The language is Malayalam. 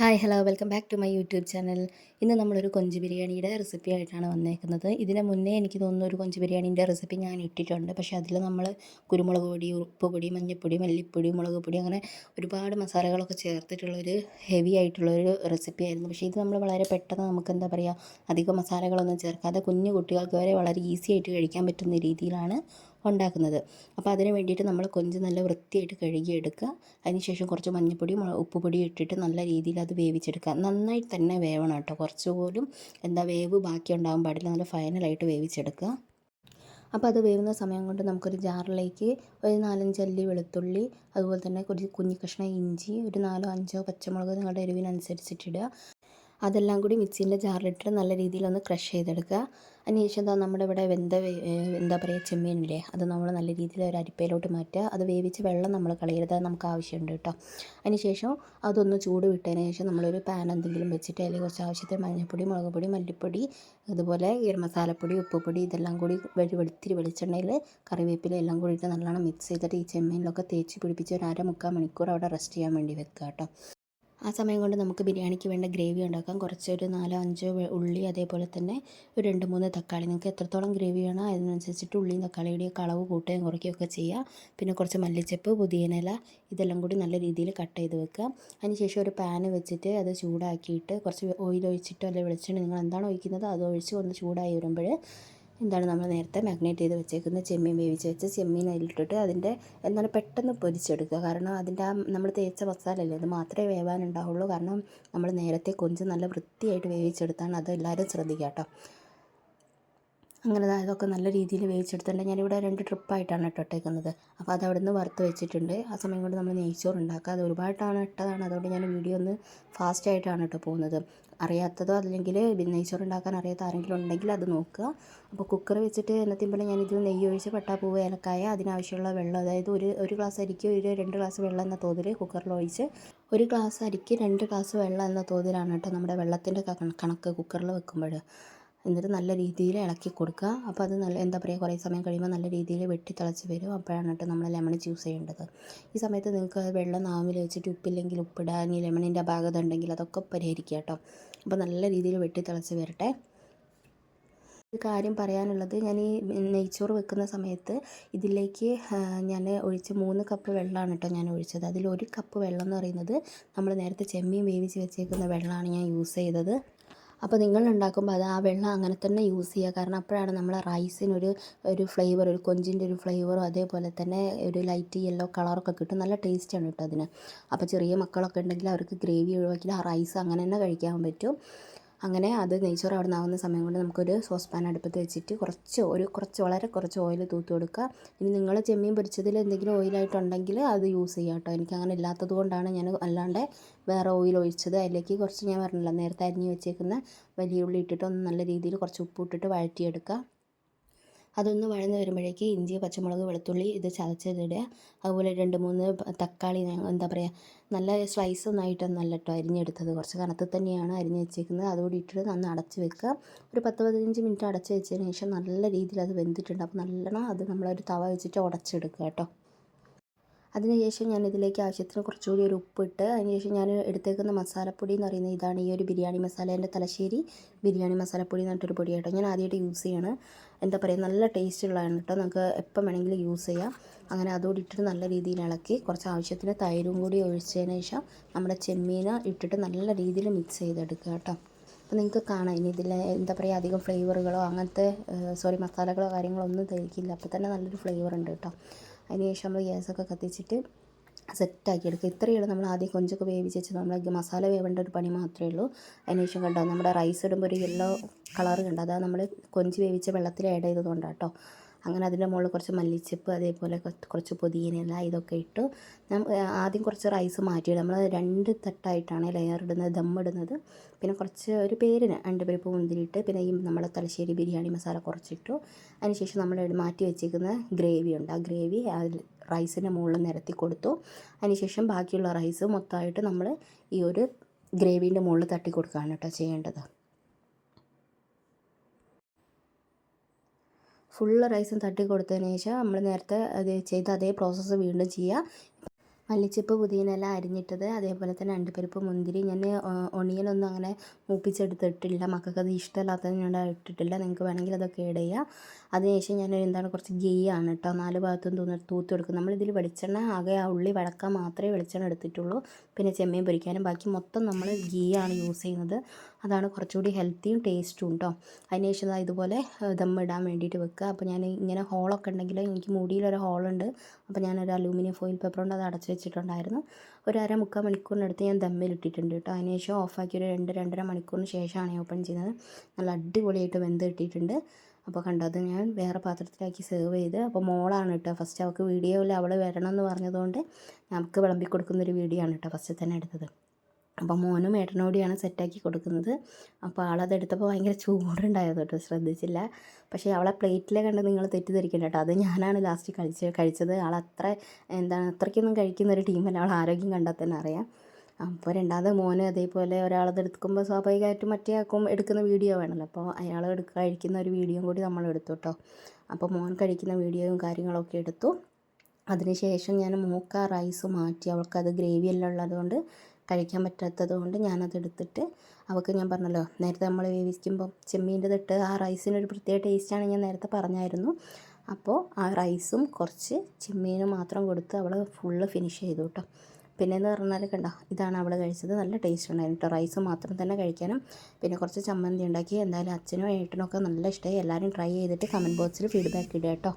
Hi hello welcome back to my YouTube channel ഇന്ന് നമ്മളൊരു കൊഞ്ച് ബിരിയാണിയുടെ റെസിപ്പി ആയിട്ടാണ് വന്നേക്കുന്നത്. ഇതിന് മുന്നേ എനിക്ക് തോന്നുന്നു ഒരു കൊഞ്ച് ബിരിയാണീന്റെ റെസിപ്പി ഞാൻ ഇട്ടിട്ടുണ്ട്. പക്ഷേ അതിൽ നമ്മൾ കുരുമുളക് പൊടി ഉപ്പ് പൊടി മഞ്ഞൾപ്പൊടി മല്ലിപ്പൊടി മുളക് പൊടി അങ്ങനെ ഒരുപാട് മസാലകളൊക്കെ ചേർത്തിട്ടുള്ളൊരു ഹെവി ആയിട്ടുള്ളൊരു റെസിപ്പി ആയിരുന്നു. പക്ഷേ ഇത് നമ്മൾ വളരെ പെട്ടെന്ന് നമുക്ക് എന്താ പറയുക അധികം മസാലകളൊന്നും ചേർക്കാതെ കുഞ്ഞു കുട്ടികൾക്ക് വരെ വളരെ ഈസി ആയിട്ട് കഴിക്കാൻ പറ്റുന്ന രീതിയിലാണ് ഉണ്ടാക്കുന്നത്. അപ്പോൾ അതിന് വേണ്ടിയിട്ട് നമ്മൾ കൊഞ്ച് നല്ല വൃത്തിയായിട്ട് കഴുകിയെടുക്കുക. അതിനുശേഷം കുറച്ച് മഞ്ഞൾപ്പൊടി ഉപ്പുപൊടി ഇട്ടിട്ട് നല്ല രീതിയിൽ അത് വേവിച്ചെടുക്കുക. നന്നായി തന്നെ വേവണം കേട്ടോ. കുറച്ച് പോലും എന്താ വേവ് ബാക്കി ഉണ്ടാകാൻ പാടില്ല. നല്ല ഫൈനലായിട്ട് വേവിച്ചെടുക്കുക. അപ്പോൾ അത് വേവുന്ന സമയം കൊണ്ട് നമുക്കൊരു ജാറിലേക്ക് ഒരു നാലഞ്ച് അല്ലി വെളുത്തുള്ളി അതുപോലെ തന്നെ കുറച്ച് കുഞ്ഞിക്കഷ്ണ കഷ്ണം ഇഞ്ചി ഒരു നാലോ അഞ്ചോ പച്ചമുളക് നിങ്ങളുടെ എരിവിനനുസരിച്ചിട്ടിടുക. അതെല്ലാം കൂടി മിക്സീന്റെ ജാറിലിട്ട് നല്ല രീതിയിലൊന്ന് ക്രഷ് ചെയ്തെടുക്കുക. അതിനുശേഷം എന്താ നമ്മുടെ ഇവിടെ വെന്ത എന്താ പറയുക ചെമ്മീനില്ലേ? അത് നമ്മൾ നല്ല രീതിയിൽ ഒരു അരിപ്പയിലോട്ട് മാറ്റുക. അത് വേവിച്ച് വെള്ളം നമ്മൾ കളയരുത്. നമുക്ക് ആവശ്യമുണ്ട് കേട്ടോ. അതിനുശേഷം അതൊന്ന് ചൂട് വിട്ടതിന് ശേഷം നമ്മളൊരു പാൻ എന്തെങ്കിലും വെച്ചിട്ട് അതിൽ കുറച്ച് ആവശ്യത്തിന് മഞ്ഞൾപ്പൊടി മുളക് പൊടി മല്ലിപ്പൊടി അതുപോലെ ഗരം മസാലപ്പൊടി ഉപ്പുപൊടി ഇതെല്ലാം കൂടി വെളി വെളുത്തിരി വെളിച്ചെണ്ണയിൽ കറിവേപ്പില എല്ലാം കൂടി ഇട്ട് നല്ലോണം മിക്സ് ചെയ്തിട്ട് ഈ ചെമ്മീനിലൊക്കെ തേച്ച് പിടിപ്പിച്ച് ഒരു അര മുക്കാൽ മണിക്കൂർ അവിടെ റെസ്റ്റ് ചെയ്യാൻ വേണ്ടി വെക്കുക കേട്ടോ. ആ സമയം കൊണ്ട് നമുക്ക് ബിരിയാണിക്ക് വേണ്ട ഗ്രേവി ഉണ്ടാക്കാം. കുറച്ചൊരു നാലോ അഞ്ചോ ഉള്ളി അതേപോലെ തന്നെ ഒരു രണ്ട് മൂന്ന് തക്കാളി. നിങ്ങൾക്ക് എത്രത്തോളം ഗ്രേവി വേണോ അതിനനുസരിച്ചിട്ട് ഉള്ളിയും തക്കാളിയുടെ കളവ് കൂട്ടുകയും കുറയ്ക്കുകയൊക്കെ ചെയ്യുക പിന്നെ കുറച്ച് മല്ലിച്ചപ്പ് പുതിയനില ഇതെല്ലാം കൂടി നല്ല രീതിയിൽ കട്ട് ചെയ്ത് വെക്കുക. അതിനുശേഷം ഒരു പാന് വെച്ചിട്ട് അത് ചൂടാക്കിയിട്ട് കുറച്ച് ഓയിൽ ഒഴിച്ചിട്ടോ അല്ലെങ്കിൽ വെളിച്ചെണ്ണ നിങ്ങൾ എന്താണ് ഒഴിക്കുന്നത് അത് ഒഴിച്ച് ഒന്ന് ചൂടായി വരുമ്പോൾ എന്താണ് നമ്മൾ നേരത്തെ മാഗ്നേറ്റ് ചെയ്ത് വെച്ചേക്കുന്ന ചെമ്മീൻ വേവിച്ച് വെച്ച് ചെമ്മീൻ അതിലിട്ടിട്ട് അതിന്റെ എന്താണ് പെട്ടെന്ന് പൊരിച്ചെടുക്കുക. കാരണം അതിന്റെ ആ നമ്മൾ തേച്ച മസാലല്ലേ അത് മാത്രമേ വേവാനുണ്ടാവുള്ളൂ കാരണം നമ്മൾ നേരത്തെ കൊഞ്ച് നല്ല വൃത്തിയായിട്ട് വേവിച്ചെടുത്താണ് അത് എല്ലാവരും ശ്രദ്ധിക്കുക കേട്ടോ. അങ്ങനെ അതൊക്കെ നല്ല രീതിയിൽ വേവിച്ചെടുത്തിട്ടുണ്ട്. ഞാനിവിടെ രണ്ട് ട്രിപ്പായിട്ടാണ് ഇട്ടിട്ടേക്കുന്നത് അപ്പോൾ അത് അവിടെ നിന്ന് വറുത്ത് വെച്ചിട്ടുണ്ട്. ആ സമയം കൊണ്ട് നമ്മൾ നെയ്ച്ചോറ് ഉണ്ടാക്കുക അത് ഒരുപാടാണ് ഇട്ടതാണ്. അതുകൊണ്ട് ഞാൻ വീഡിയോ ഒന്ന് ഫാസ്റ്റ് ആയിട്ടാണ് കേട്ടോ പോകുന്നത്. അറിയാത്തതോ അല്ലെങ്കിൽ നെയ്ച്ചോറ് ഉണ്ടാക്കാൻ അറിയാത്ത ആരെങ്കിലും ഉണ്ടെങ്കിൽ അത് നോക്കുക. അപ്പോൾ കുക്കർ വെച്ചിട്ട് എന്നത്തിമ്പോൾ പോലെ ഞാനിതിൽ നെയ്യ് ഒഴിച്ച് പട്ടാപ്പൂവ് ഏലക്കായ അതിനാവശ്യമുള്ള വെള്ളം അതായത് ഒരു ഒരു ഗ്ലാസ് അരിക്ക് ഒരു രണ്ട് ഗ്ലാസ് വെള്ളം എന്ന തോതിൽ കുക്കറിൽ ഒഴിച്ച് ഒരു ഗ്ലാസ് അരിക്ക് രണ്ട് ഗ്ലാസ് വെള്ളം എന്ന തോതിലാണ് കേട്ടോ നമ്മുടെ വെള്ളത്തിന്റെ കണക്ക് കുക്കറിൽ വെക്കുമ്പോൾ. എന്നിട്ട് നല്ല രീതിയിൽ ഇളക്കി കൊടുക്കുക. അപ്പോൾ അത് നല്ല എന്താ പറയുക കുറേ സമയം കഴിയുമ്പോൾ നല്ല രീതിയിൽ വെട്ടി തിളച്ച് വരും. അപ്പോഴാണ് കേട്ടോ നമ്മൾ ലെമൺ ജ്യൂസ് ചെയ്യേണ്ടത്. ഈ സമയത്ത് നിങ്ങൾക്ക് വെള്ളം നാവിൽ വെച്ചിട്ട് ഉപ്പില്ലെങ്കിൽ ഉപ്പിടുക ഇനി ലെമണിന്റെ ഭാഗത്ത് ഉണ്ടെങ്കിൽ അതൊക്കെ പരിഹരിക്കുക കേട്ടോ. അപ്പോൾ നല്ല രീതിയിൽ വെട്ടി തിളച്ച് വരട്ടെ. ഒരു കാര്യം പറയാനുള്ളത് ഞാൻ ഈ നെയ്ച്ചോറ് വെക്കുന്ന സമയത്ത് ഇതിലേക്ക് ഞാൻ ഒഴിച്ച് മൂന്ന് കപ്പ് വെള്ളമാണ് കേട്ടോ ഞാൻ ഒഴിച്ചത്. അതിൽ ഒരു കപ്പ് വെള്ളം എന്ന് പറയുന്നത് നമ്മൾ നേരത്തെ ചെമ്മീൻ വേവിച്ച് വെച്ചേക്കുന്ന വെള്ളമാണ് ഞാൻ യൂസ് ചെയ്തത്. അപ്പോൾ നിങ്ങൾ ഉണ്ടാക്കുമ്പോൾ അത് ആ വെള്ളം അങ്ങനെ തന്നെ യൂസ് ചെയ്യുക കാരണം അപ്പോഴാണ് നമ്മൾ റൈസിനൊരു ഒരു ഫ്ലേവർ ഒരു കൊഞ്ചിന്റെ ഒരു ഫ്ലേവറും അതേപോലെ തന്നെ ഒരു ലൈറ്റ് യെല്ലോ കളറൊക്കെ കിട്ടും. നല്ല ടേസ്റ്റാണ് കേട്ടോ അതിന്. അപ്പോൾ ചെറിയ മക്കളൊക്കെ ഉണ്ടെങ്കിൽ അവർക്ക് ഗ്രേവി ഒഴിവാക്കി ആ റൈസ് അങ്ങനെ തന്നെ കഴിക്കാൻ പറ്റും. അങ്ങനെ അത് നെയ്ച്ചോറ് അവിടെ നിന്നാവുന്ന സമയം കൊണ്ട് നമുക്കൊരു സോസ് പാൻ അടുപ്പത്ത് വെച്ചിട്ട് കുറച്ച് ഒരു കുറച്ച് വളരെ കുറച്ച് ഓയിൽ തൂത്ത് കൊടുക്കുക. ഇനി നിങ്ങൾ ചെമ്മീൻ പൊരിച്ചതിൽ എന്തെങ്കിലും ഓയിലായിട്ടുണ്ടെങ്കിൽ അത് യൂസ് ചെയ്യാം കേട്ടോ. എനിക്ക് അങ്ങനെ ഇല്ലാത്തത് കൊണ്ടാണ് ഞാൻ അല്ലാണ്ട് വേറെ ഓയിൽ ഒഴിച്ചത്. അതിലേക്ക് കുറച്ച് ഞാൻ പറഞ്ഞില്ല നേരത്തെ അരിഞ്ഞ് വെച്ചേക്കുന്ന വലിയ ഉള്ളി ഇട്ടിട്ട് ഒന്ന് നല്ല രീതിയിൽ കുറച്ച് ഉപ്പ് ഇട്ടിട്ട് വഴറ്റിയെടുക്കുക. അതൊന്ന് വഴന്ന് വരുമ്പോഴേക്ക് ഇഞ്ചി പച്ചമുളക് വെളുത്തുള്ളി ഇത് ചതച്ചതിടുക. അതുപോലെ രണ്ട് മൂന്ന് തക്കാളി എന്താ പറയുക നല്ല സ്ലൈസ് ഒന്നായിട്ടൊന്നല്ല കേട്ടോ അരിഞ്ഞെടുത്തത്. കുറച്ച് കനത്തിൽ തന്നെയാണ് അരിഞ്ഞ് വെച്ചേക്കുന്നത്. അതുകൂടി ഇട്ടിട്ട് നന്ന് അടച്ച് വെക്കുക. ഒരു പത്ത് പതിനഞ്ച് മിനിറ്റ് അടച്ച് വെച്ചതിന് ശേഷം നല്ല രീതിയിൽ അത് വെന്തിട്ടുണ്ട്. അപ്പോൾ നല്ലോണം അത് നമ്മളൊരു തവ വെച്ചിട്ട് ഉടച്ചെടുക്കുക കേട്ടോ. അതിനുശേഷം ഞാൻ ഇതിലേക്ക് ആവശ്യത്തിന് കുറച്ചുകൂടി ഒരു ഉപ്പിട്ട് അതിനുശേഷം ഞാൻ എടുത്തേക്കുന്ന മസാലപ്പൊടി എന്ന് പറയുന്നത് ഇതാണ് ഈ ഒരു ബിരിയാണി മസാല എന്റെ തലശ്ശേരി ബിരിയാണി മസാലപ്പൊടി എന്ന് പറഞ്ഞിട്ടൊരു പൊടി കേട്ടോ. ഞാൻ ആദ്യമായിട്ട് യൂസ് ചെയ്യണം. എന്താ പറയുക നല്ല ടേസ്റ്റ് ഉള്ളതാണ് കേട്ടോ. നമുക്ക് എപ്പം വേണമെങ്കിലും യൂസ് ചെയ്യാം. അങ്ങനെ അതോടെ ഇട്ടിട്ട് നല്ല രീതിയിൽ ഇളക്കി കുറച്ച് ആവശ്യത്തിന് തൈരും കൂടി ഒഴിച്ചതിന് ശേഷം നമ്മുടെ ചെമ്മീൻ ഇട്ടിട്ട് നല്ല രീതിയിൽ മിക്സ് ചെയ്തെടുക്കുക കേട്ടോ. അപ്പോൾ നിങ്ങൾക്ക് കാണാം. ഇനി ഇതിൽ എന്താ പറയുക അധികം ഫ്ലേവറുകളോ അങ്ങനത്തെ സോറി മസാലകളോ കാര്യങ്ങളോ ഒന്നും തേക്കില്ല അപ്പോൾ തന്നെ നല്ലൊരു ഫ്ലേവർ ഉണ്ട് കേട്ടോ. അതിനുശേഷം നമ്മൾ ഗ്യാസൊക്കെ കത്തിച്ചിട്ട് സെറ്റാക്കി എടുക്കുക ഇത്രയുള്ളൂ നമ്മൾ ആദ്യം കൊഞ്ചൊക്കെ വേവിച്ച് വെച്ച് നമ്മൾ മസാല വേവേണ്ട ഒരു പണി മാത്രമേ ഉള്ളൂ. അതിനുശേഷം കണ്ടോ നമ്മുടെ റൈസ് ഇടുമ്പോൾ ഒരു യെല്ലോ കളർ കണ്ടോ? അതാ നമ്മൾ കൊഞ്ച് വേവിച്ച വെള്ളത്തിൽ ആഡ് ചെയ്തതുകൊണ്ടാണ് കേട്ടോ അങ്ങനെ അതിന്റെ മുകളിൽ കുറച്ച് മല്ലിച്ചപ്പ് അതേപോലെ കുറച്ച് പുതിയനില ഇതൊക്കെ ഇട്ടു. ആദ്യം കുറച്ച് റൈസ് മാറ്റി നമ്മൾ രണ്ട് തട്ടായിട്ടാണ് ലെയർ ഇടുന്നത് ദം ഇടുന്നത്. പിന്നെ കുറച്ച് ഒരു പേരിന് അണ്ടിപ്പരിപ്പ് മുന്തിരിയിട്ട് പിന്നെ ഈ നമ്മുടെ തലശ്ശേരി ബിരിയാണി മസാല കുറച്ചിട്ടു. അതിനുശേഷം നമ്മൾ മാറ്റി വെച്ചിരിക്കുന്ന ഗ്രേവി ഉണ്ട്. ആ ഗ്രേവി റൈസിന്റെ മുകളിൽ നിരത്തി കൊടുത്തു. അതിനുശേഷം ബാക്കിയുള്ള റൈസ് മൊത്തമായിട്ട് നമ്മൾ ഈ ഒരു ഗ്രേവീന്റെ മുകളിൽ തട്ടി കൊടുക്കുകയാണ് കേട്ടോ ചെയ്യേണ്ടത്. ഫുള്ള് റൈസും തട്ടി കൊടുത്തതിന് ശേഷം നമ്മൾ നേരത്തെ അത് ചെയ്ത അതേ പ്രോസസ്സ് വീണ്ടും ചെയ്യുക മല്ലിച്ചപ്പ് പുതിയനല്ല അരിഞ്ഞിട്ടത് അതേപോലെ തന്നെ അണ്ടിപ്പരിപ്പ് മുന്തിരി ഞാൻ ഒണിയനൊന്നും അങ്ങനെ മൂപ്പിച്ചെടുത്തിട്ടില്ല. മക്കൾക്ക് അത് ഞാൻ ഇട്ടിട്ടില്ല. നിങ്ങൾക്ക് വേണമെങ്കിൽ അതൊക്കെ ആഡ് ചെയ്യാം. അതിനുശേഷം ഞാൻ എന്താണ് കുറച്ച് ഗീ ആണ് കേട്ടോ നാല് ഭാഗത്തും തൂന്ന് തൂത്ത് കൊടുക്കും നമ്മളിതിൽ വെളിച്ചെണ്ണ ആകെ ആ ഉള്ളി വഴക്കാൻ മാത്രമേ വെളിച്ചെണ്ണ എടുത്തിട്ടുള്ളൂ. പിന്നെ ചെമ്മീൻ പൊരിക്കാനും. ബാക്കി മൊത്തം നമ്മൾ ഗീ ആണ് യൂസ് ചെയ്യുന്നത്. അതാണ് കുറച്ചുകൂടി ഹെൽത്തിയും ടേസ്റ്റും കേട്ടോ അതിനുശേഷം ഇതുപോലെ ദം ഇടാൻ വേണ്ടിയിട്ട് വെക്കുക. അപ്പോൾ ഞാൻ ഇങ്ങനെ ഹോളൊക്കെ ഉണ്ടെങ്കിൽ എനിക്ക് മുടിയിലൊരു ഹോളുണ്ട് അപ്പോൾ ഞാനൊരു അലൂമിനിയം ഫോയിൽ പേപ്പർ കൊണ്ട് അത് അടച്ച് വെച്ചിട്ടുണ്ടായിരുന്നു. ഒരു അര മുക്കാൽ മണിക്കൂറിനടുത്ത് ഞാൻ ദമ്മിൽ ദമ്മിലിട്ടിട്ടുണ്ട് കേട്ടോ അതിനുശേഷം ഓഫാക്കി ഒരു രണ്ട് രണ്ടര മണിക്കൂറിന് ശേഷമാണ് ഓപ്പൺ ചെയ്യുന്നത്. നല്ല അടിപൊളിയായിട്ട് വെന്ത് കിട്ടിയിട്ടുണ്ട്. അപ്പോൾ കണ്ടത് ഞാൻ വേറെ പാത്രത്തിലാക്കി സെർവ് ചെയ്ത്. അപ്പോൾ മോളാണ് കേട്ടോ ഫസ്റ്റ് അവൾക്ക് വീഡിയോയിൽ അവൾ വരണം എന്ന് പറഞ്ഞതുകൊണ്ട് നമുക്ക് വിളമ്പി കൊടുക്കുന്നൊരു വീഡിയോ ആണ് കേട്ടോ ഫസ്റ്റ് തന്നെ എടുത്തത്. അപ്പോൾ മോനും ഏട്ടനോടിയാണ് സെറ്റാക്കി കൊടുക്കുന്നത്. അപ്പോൾ ആളത് എടുത്തപ്പോൾ ഭയങ്കര ചൂടുണ്ടായിരുന്നു കേട്ടോ ശ്രദ്ധിച്ചില്ല. പക്ഷേ അവളെ പ്ലേറ്റിലെ കണ്ട് നിങ്ങൾ തെറ്റിദ്ധരിക്കണ്ട കേട്ടോ. അത് ഞാനാണ് ലാസ്റ്റ് കഴിച്ച് കഴിച്ചത്. ആളത്ര എന്താണ് അത്രയ്ക്കൊന്നും കഴിക്കുന്ന ഒരു ടീമല്ല അവൾ ആരോഗ്യം കണ്ടാൽ തന്നെ അറിയാം. അപ്പോൾ രണ്ടാമത് മോന് അതേപോലെ ഒരാളത് എടുക്കുമ്പോൾ സ്വാഭാവികമായിട്ടും മറ്റേ ആക്കും എടുക്കുന്ന വീഡിയോ വേണമല്ലോ അപ്പോൾ അയാൾ എടുക്കുക കഴിക്കുന്ന ഒരു വീഡിയോയും കൂടി നമ്മൾ എടുത്തു കേട്ടോ അപ്പോൾ മോൻ കഴിക്കുന്ന വീഡിയോയും കാര്യങ്ങളൊക്കെ എടുത്തു. അതിനുശേഷം ഞാൻ മൂക്ക റൈസ് മാറ്റി അവൾക്കത് ഗ്രേവി എല്ലാം ഉള്ളതുകൊണ്ട് കഴിക്കാൻ പറ്റാത്തത് കൊണ്ട് ഞാനത് എടുത്തിട്ട് അവൾക്ക് ഞാൻ പറഞ്ഞല്ലോ നേരത്തെ നമ്മൾ വേവിക്കുമ്പോൾ ചെമ്മീന്റെ തൊട്ട് ആ റൈസിനൊരു പ്രത്യേക ടേസ്റ്റാണ് ഞാൻ നേരത്തെ പറഞ്ഞായിരുന്നു. അപ്പോൾ ആ റൈസും കുറച്ച് ചെമ്മീനും മാത്രം കൊടുത്ത് അവൾ ഫുള്ള് ഫിനിഷ് ചെയ്തു കേട്ടോ പിന്നെയെന്ന് പറഞ്ഞാൽ കണ്ട ഇതാണ് അവൾ കഴിച്ചത്. നല്ല ടേസ്റ്റ് ഉണ്ടായിരുന്നു കേട്ടോ റൈസ് മാത്രം തന്നെ കഴിക്കാനും പിന്നെ കുറച്ച് ചമ്മന്തി ഉണ്ടാക്കി. എന്തായാലും അച്ഛനും ഏട്ടനും ഒക്കെ നല്ല ഇഷ്ടമായി എല്ലാവരും ട്രൈ ചെയ്തിട്ട് കമന്റ് ബോക്സിൽ ഫീഡ്ബാക്ക് ഇടുക കേട്ടോ.